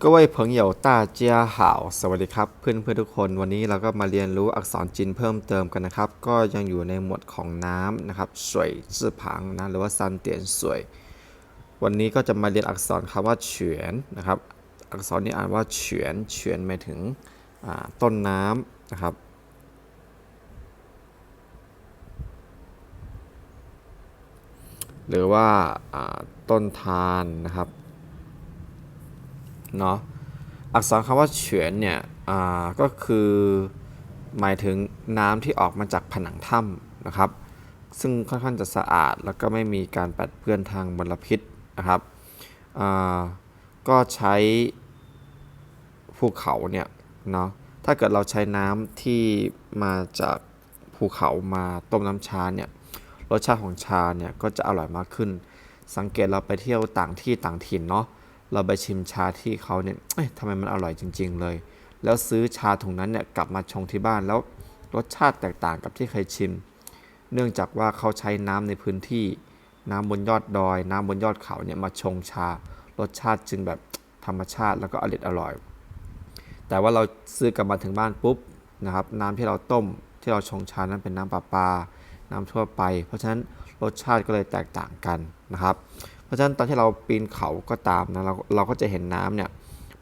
各位朋友大家好สวัสดีครับ เพื่อนเพื่อนๆทุกคน วันนี้เราก็มาเรียนรู้อักษรจีนเพิ่มเติมกันนะครับ ก็ยังอยู่ในหมวดของน้ำนะครับสวยจื่อผางนะหรือว่าซันเตียนสวย วันนี้ก็จะมาเรียนอักษรคำว่าเฉวียนนะครับ อักษรนี้อ่านว่าเฉวียนเฉวียนหมายถึงอ่าต้นน้ำนะครับ หรือว่าอ่าต้นทานนะครับ เนาะอักษรคำว่าเฉวียนเนี่ยก็คือหมายถึงน้ำที่ออกมาจากผนังถ้ำนะครับ ซึ่งค่อนข้างจะสะอาด แล้วก็ไม่มีการแปดเปื้อนทางมลพิษนะครับก็ใช้ภูเขาเนี่ยเนาะถ้าเกิดเราใช้น้ำที่มาจากภูเขามาต้มน้ำชาเนี่ยรสชาติของชาเนี่ยก็จะอร่อยมากขึ้น สังเกตเราไปเที่ยวต่างที่ต่างถิ่นเนาะ เราไปชิมชาที่เขาเนี่ยเอ้ยทำไมมันอร่อยจริง ๆ เลย แล้วซื้อชาถุงนั้นเนี่ยกลับมาชงที่บ้านแล้วรสชาติแตกต่างกับที่เคยชิม เนื่องจากว่าเขาใช้น้ำในพื้นที่ น้ำบนยอดดอย น้ำบนยอดเขาเนี่ยมาชงชา รสชาติจึงแบบธรรมชาติแล้วก็อร่อยอร่อย แต่ว่าเราซื้อกลับมาถึงบ้านปุ๊บนะครับน้ำที่เราต้มที่เราชงชานั้นเป็นน้ำประปาน้ำทั่วไป เพราะฉะนั้นรสชาติก็เลยแตกต่างกันนะครับ ราะฉะนั้นตอนที่เราปีนเขาก็ตามนะเราเราก็จะเห็นน้ำเนี่ย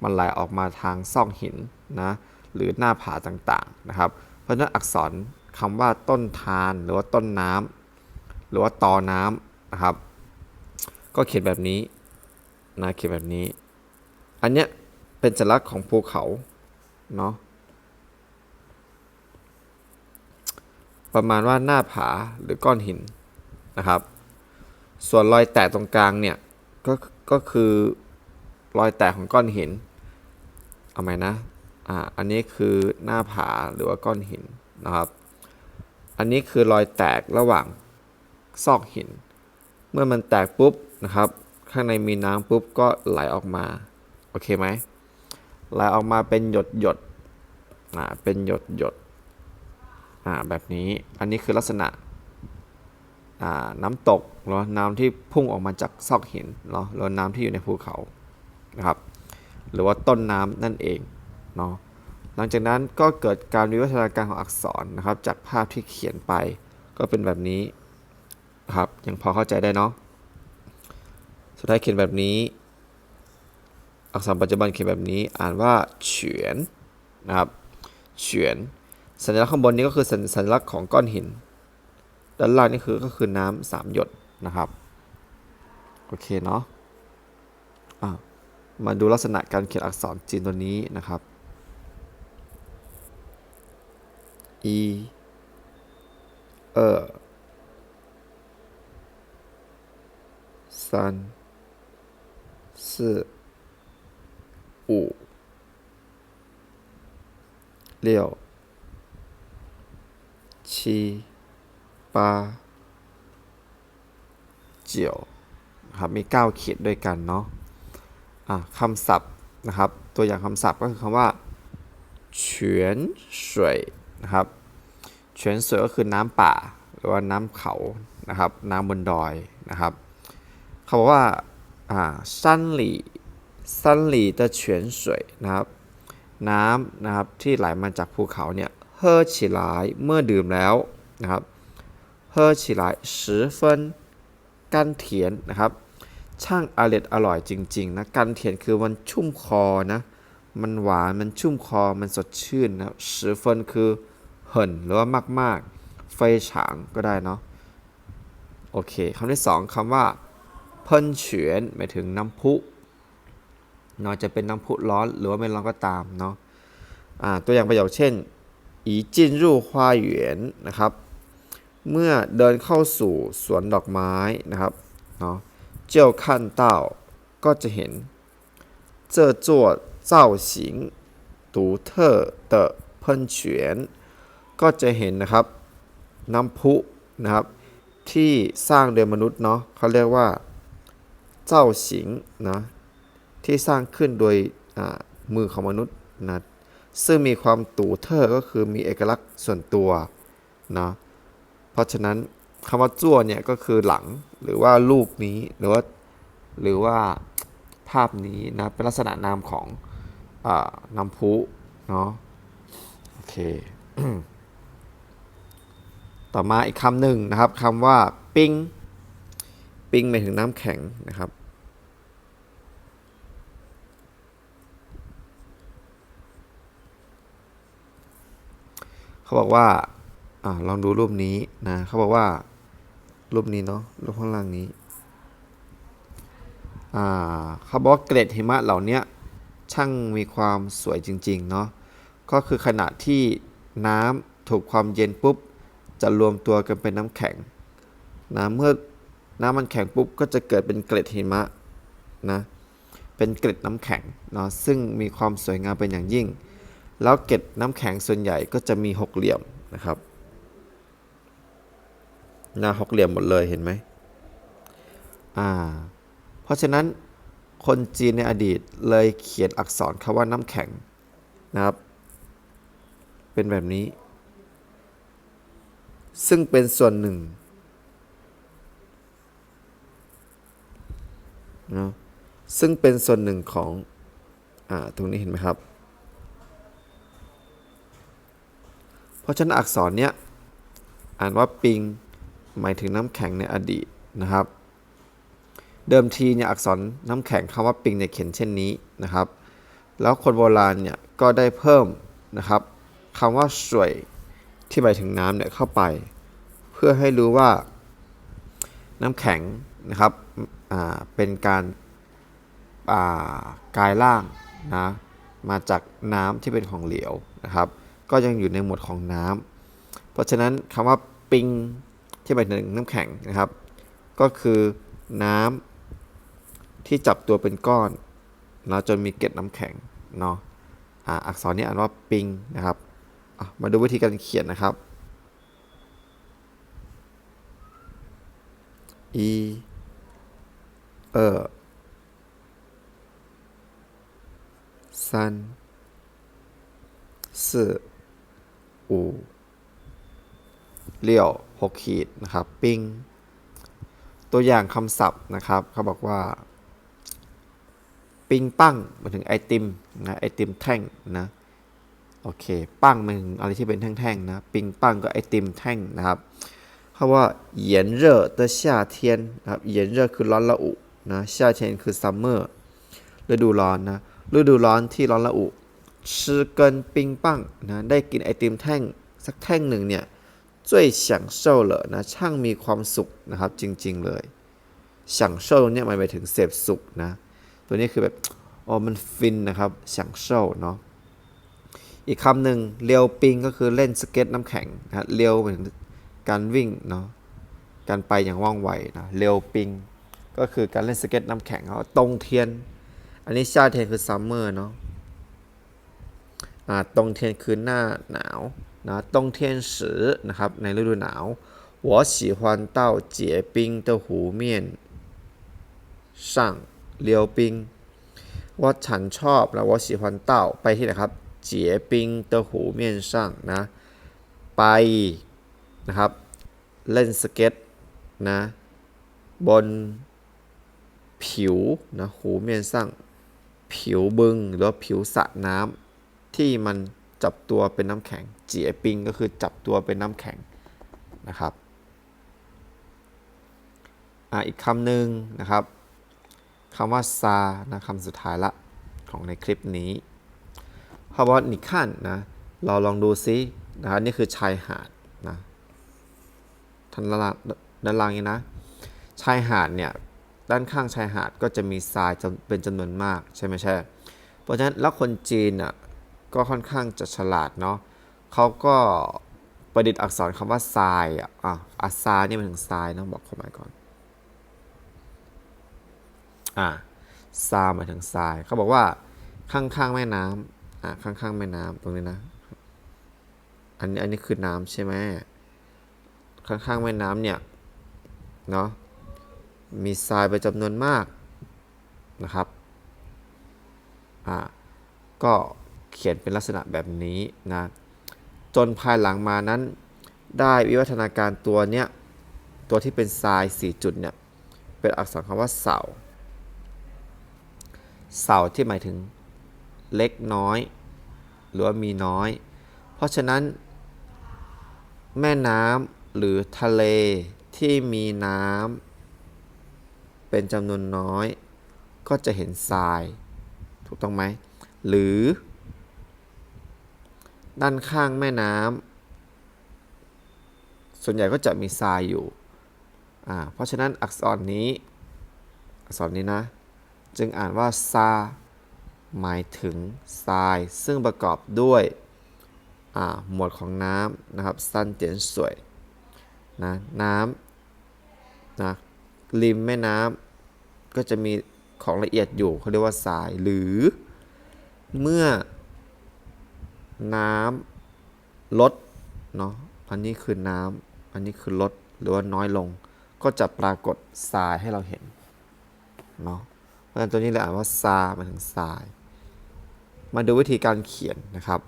มันไหลออกมาทางซอกหินนะหรือหน้าผาต่างๆนะครับ เพราะฉะนั้นอักษรคำว่าต้นทานหรือว่าต้นน้ำหรือว่าตอน้ำนะครับ ก็เขียนแบบนี้นะเขียนแบบนี้ อันเนี้ยเป็นสัญลักษณ์ของภูเขาเนาะประมาณว่าหน้าผาหรือก้อนหินนะครับ ส่วนรอยแตกตรงกลางเนี่ยก็ก็คือรอยแตกของก้อนหิน เอาไหมนะ อ่า อันนี้คือหน้าผาหรือว่าก้อนหินนะครับ อันนี้คือรอยแตกระหว่างซอกหิน เมื่อมันแตกปุ๊บนะครับ ข้างในมีน้ำปุ๊บก็ไหลออกมา โอเคไหม ไหลออกมาเป็นหยดหยดอ่า เป็นหยดหยดอ่า แบบนี้ อันนี้คือลักษณะ น้ำตกเนาะน้ำที่พุ่งออกมาจากซอกหินเนาะหรือน้ำที่อยู่ในภูเขานะครับ หรือว่าต้นน้ำนั่นเองเนาะหลังจากนั้นก็เกิดการวิวัฒนาการของอักษรนะครับ จากภาพที่เขียนไป ก็เป็นแบบนี้ครับยังพอเข้าใจได้เนาะสุดท้ายเขียนแบบนี้ อักษรปัจจุบันเขียนแบบนี้อ่านว่าเฉวียนนะครับเฉวียนสัญลักษณ์ข้างบนนี้ก็คือสัญลักษณ์ของก้อนหิน ด้านล่างนี่คือก็คือน้ำสามหยดนะครับ โอเคเนาะะมาดูลักษณะการเขียนอักษรจีนตัวนี้นะครับ e เออสันสี่ห้า六七 ป้าเจียวครับมี 9 เขีดด้วยกันเนาะะคำศัพท์นะครับ ตัวอย่างคำศัพท์ก็คือคำว่าเฉียนสวยนะครับเฉียนสวยก็คือน้ำป่า หรือว่าน้ำเขานะครับ น้ำบนดอยนะครับ เขาบอกว่าอ่า山里山里的泉水นะครับ น้ำนะครับที่ไหลมาจากภูเขาเนี่ยเฮ่อฉีร้าเมื่อดื่มแล้วนะครับ เฮ่อฉีหลาย十分กันเถียนนะครับ ช่างอร่อยอร่อยจริงๆนะกันเถียนคือมันชุ่มคอนะ มันหวานมันชุ่มคอมันสดชื่นนะ十分คือเหินหรือว่ามากๆ ไฟฉางก็ได้เนาะโอเคคำที่สองคำว่าเพิ่นเฉวียนหมายถึงน้ำพุเนาะจะเป็นน้ำพุร้อนหรือว่าไม่ร้อนก็ตามเนาะอ่าตัวอย่างประโยคเช่นอีจินรูฮวาเหวียนนะครับ เมื่อเดินเข้าสู่สวนดอกไม้นะครับเนาะเจ้าขั้นเต้าก็จะเห็น这座造型独特的喷泉ก็จะเห็นนะครับ น้ำพุนะครับ ที่สร้างโดยมนุษย์เนาะเขาเรียกว่าเจ้าสิงนะที่สร้างขึ้นโดยอ่ามือของมนุษย์นะซึ่งมีความตู่เทอก็คือมีเอกลักษณ์ส่วนตัวนะ เพราะฉะนั้นคำว่าจั่วเนี่ยก็คือหลังหรือว่ารูปนี้หรือว่าหรือว่าภาพนี้นะเป็นลักษณะนามของอน้ำพุเนาะโอเค ต่อมาอีกคำหนึ่งนะครับคำว่าปิ้งปิ้งหมายถึงน้ำแข็งนะครับเขาบอกว่า อ่าลองดูรูปนี้นะเขาบอกว่า รูปนี้เนาะรูปข้างล่างนี้อ่าเขาบอกเกล็ดหิมะเหล่านี้ช่างมีความสวยจริงๆเนาะก็คือขณะที่น้ำถูกความเย็นปุ๊บ จะรวมตัวกันเป็นน้ำแข็งนะเมื่อน้ำมันแข็งปุ๊บก็จะเกิดเป็นเกล็ดหิมะนะเป็นเกล็ดน้ำแข็งเนาะซึ่งมีความสวยงามเป็นอย่างยิ่ง แล้วเกล็ดน้ำแข็งส่วนใหญ่ก็จะมีหกเหลี่ยมนะครับ หน้าหกเหลี่ยมหมดเลยเห็นไหมอ่า เพราะฉะนั้นคนจีนในอดีตเลยเขียนอักษรคำว่าน้ำแข็งนะครับ เป็นแบบนี้ ซึ่งเป็นส่วนหนึ่งนะซึ่งเป็นส่วนหนึ่งของ อ่า ตรงนี้เห็นไหมครับ เพราะฉะนั้นอักษรเนี้ย อ่านว่าปิง หมายถึงน้ำแข็งในอดีตนะครับ เดิมทีเนี่ยอักษรน้ำแข็งคำว่าปิงเนี่ยเขียนเช่นนี้นะครับ แล้วคนโบราณเนี่ยก็ได้เพิ่มนะครับคำว่าสวยที่หมายถึงน้ำเนี่ยเข้าไป เพื่อให้รู้ว่าน้ำแข็งนะครับอ่าเป็นการอ่ากายร่างนะมาจากน้ำที่เป็นของเหลวนะครับ ก็ยังอยู่ในหมวดของน้ำเพราะฉะนั้นคำว่าปิง ที่หมายถึงน้ำแข็งนะครับ ก็คือน้ำที่จับตัวเป็นก้อนนะจนมีเกล็ดน้ำแข็งเนาะอ่าอักษรนี้อ่านว่าปิงนะครับมาดูวิธีการเขียนนะครับ อีเออซันสี่อู เลี้ยว 6 ขีดนะครับ ปิ้ง ตัวอย่างคำศัพท์นะครับเขาบอกว่า ปิ้งปั้งหมายถึงไอติมนะไอติมแท่งนะโอเค ปั้งหมายถึงอะไรที่เป็นแท่งๆนะ ปิ้งปั้งก็ไอติมแท่งนะครับเขาว่าเหยียนร่อเตชานะครับเหยีนร่อคือร้อนระอุนะ夏天คือซัมเมอร์ฤดูร้อนนะฤดูร้อนที่ร้อนระอุชื่อเกินปิ้งปั้งนะได้กินไอติมแท่งสักแท่งหนึ่งเนี่ย 最享受了นะช่างมีความสุขนะครับจริงๆเลย享受เนี่ยมันหมายถึงเสพสุขนะตัวนี้คือแบบอ๋อมันฟินนะครับ享受เนาะอีกคำหนึ่งเรียวปิงก็คือเล่นสเก็ตน้ำแข็งนะเรียวหมายถึงการวิ่งเนาะการไปอย่างว่องไวนะเรียวปิงก็คือการเล่นสเก็ตน้ำแข็งเขาตรงเทียน อันนี้ชาเทียนคือซัมเมอร์เนาะ อ่า ตรงเทียนคือหน้าหนาว นะตรงเทียนสือนะครับ ในฤดูหนาว我喜欢到结冰的湖面上溜冰ว่าฉันชอบนะ我喜欢到ไปที่ไหนครับ结冰的湖面上นะ ไปนะครับ เล่นสเก็ตนะ บนผิวนะหูเมียนสั่งผิวบึงหรือว่าผิวสระน้ำที่มัน จับตัวเป็นน้ำแข็งเจียปิงก็คือจับตัวเป็นน้ำแข็งนะครับอ่าอีกคำหนึ่งนะครับคำว่าซานะคำสุดท้ายละของในคลิปนี้เขาบอกว่านิคันนะเราลองดูซินะครับนี่คือชายหาดนะท่านล่างด้านล่างนี้นะ ชายหาดเนี่ยด้านข้างชายหาดก็จะมีทรายเป็นจำนวนมากใช่ไหมใช่ เพราะฉะนั้นแล้วคนจีนอะ ก็ค่อนข้างจะฉลาดเนาะเขาก็ประดิษฐ์อักษรคำว่าทรายอะอะอาซานี่มันถึงทรายต้องบอกความหมายก่อนอะซาหมายถึงทรายเขาบอกว่าข้างๆแม่น้ำอะข้างๆแม่น้ำตรงนี้นะอันนี้อันนี้คือน้ำใช่ไหมข้างๆแม่น้ำเนี่ยเนาะมีทรายไปจำนวนมากนะครับอ่าก็ เขียนเป็นลักษณะแบบนี้นะจนภายหลังมานั้น ได้วิวัฒนาการตัวเนี้ยตัวที่เป็นทราย4จุดเนี่ยเป็นอักษรคำว่าเสา เสาที่หมายถึงเล็กน้อย หรือว่ามีน้อย เพราะฉะนั้น แม่น้ำหรือทะเลที่มีน้ำเป็นจำนวนน้อย ก็จะเห็นทราย ถูกต้องไหม หรือ ด้านข้างแม่น้ำส่วนใหญ่ก็จะมีทรายอยู่ เพราะฉะนั้นอักษรนี้ อักษรนี้นะ จึงอ่านว่าซาหมายถึงทราย ซึ่งประกอบด้วยหมวดของน้ำนะครับซันเตียนสวยนะน้ำนะริมแม่น้ำก็จะมีของละเอียดอยู่เขาเรียกว่าทรายหรือเมื่อ น้ำลดเนาะอันนี้คือน้ำอันนี้คือลดหรือว่าน้อยลง ก็จะปรากฏทรายให้เราเห็นเนาะเพราะฉะนั้นตัวนี้เลยอ่านว่าซาหมายถึงทราย มาดูวิธีการเขียนนะครับ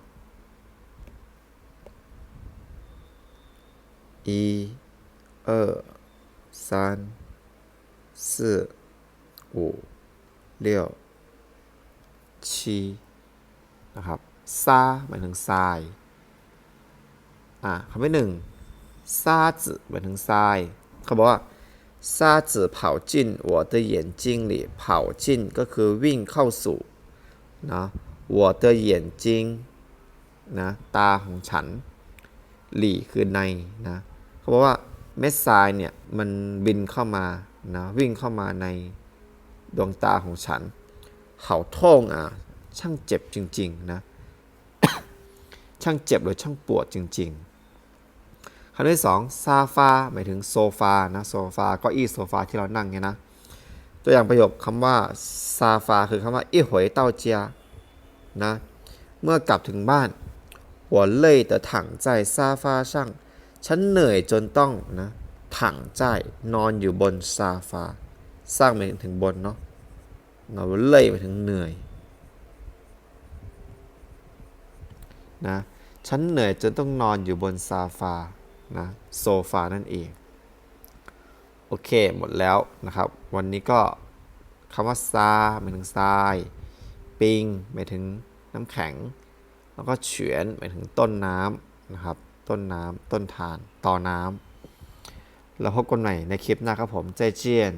一、二、三、四、五、六、七นะครับ ซาหมายถึงทราย อ่าคำที่หนึ่งซาจืหมายถึงทราย เขาบอกว่าซาจืเผาจิ้นหัวเก็คือวิ่งเข้าสู่นะ我的眼睛นะตาของฉัน หลี่คือในนะเขาบอกว่าเม็ดทรายเนี่ยมันบินเข้ามานะวิ่งเข้ามาในดวงตาของฉัน เข่าท้องอะช่างเจ็บจริง ๆ นะ ช่างเจ็บหรือช่างปวดจริง ๆคำที่สองซาฟาหมายถึงโซฟานะโซฟาก็อี้โซฟาที่เรานั่งไงนะ ตัวอย่างประโยคคำว่าซาฟาคือคำว่าอี้หวยเต้าเจียนะเมื่อกลับถึงบ้านหัวเล่ยแต่ถังใจซาฟาช่างฉันเหนื่อยจนต้องนะถังใจนอนอยู่บนซาฟาสร้างหมายถึงบนเนาะเราเล่ยหมายถึงเหนื่อยนะ ฉันเหนื่อยจนต้องนอนอยู่บนซาฟานะโซฟานั่นเอง โอเคหมดแล้วนะครับ วันนี้ก็คำว่าซาหมายถึงทราย ปิงหมายถึงน้ำแข็ง แล้วก็เฉือนหมายถึงต้นน้ำนะครับ ต้นน้ำต้นทาน ต่อน้ำแล้วพบกันใหม่ในคลิปหน้าครับผมใจเจียน